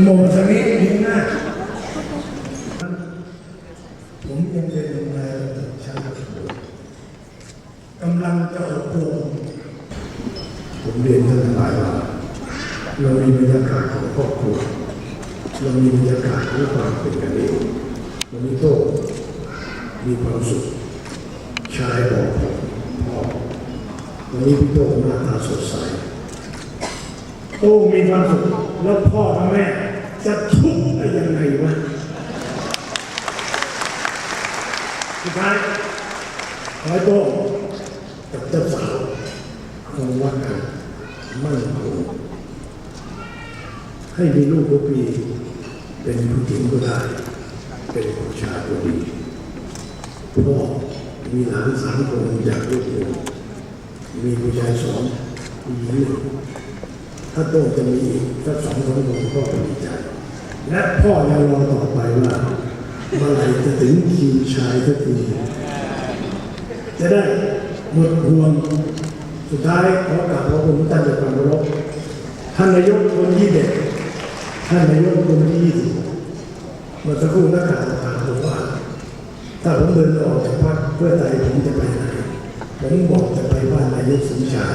โมทางนี้ยิ้มหน้าผมยังเป็นนายระดับชั้นกำลังจะอบรมผมเรียนท่านทั้งหลายว่าเรามีบรรยากาศของครอบครัวเรามีบรรยากาศของความเป็นกันเองวันนี้โตมีความสุขชายบอกผมพ่อวันนี้พี่โตหน้าตาสดใสโอ้มีความสุข แล้วพ่อกับแม่ จะทุกข์ได้ยังไงวะสุดท้ายขอให้โต้กับเจ้าสาวคงว่ากันมั่นคงให้มีลูกก็ปีเป็นผู้หญิงก็ได้ เป็นผู้ชายก็ดีพ่อมีหลานสามคนจากลูกหนึ่งมีผู้ชายสองผู้หญิงหนึ่ง ถ้าโตจะมีอีกสักสองสามคนก็ดีใจ และพ่อยังรอต่อไปว่าเมื่อไหร่จะถึงคิวชายสักทีจะได้หมดห่วงสุดท้ายขอกราบขอบคุณท่านด้วยความเคารพท่านนายกคนยี่เด็ดท่านนายกคนที่ยี่สิบเมื่อสักครู่นักข่าวถามผมว่า ถ้าผมเดินออกจากพรรคเพื่อไทยผมจะไปไหนผมบอกจะไปบ้านนายกสมชาย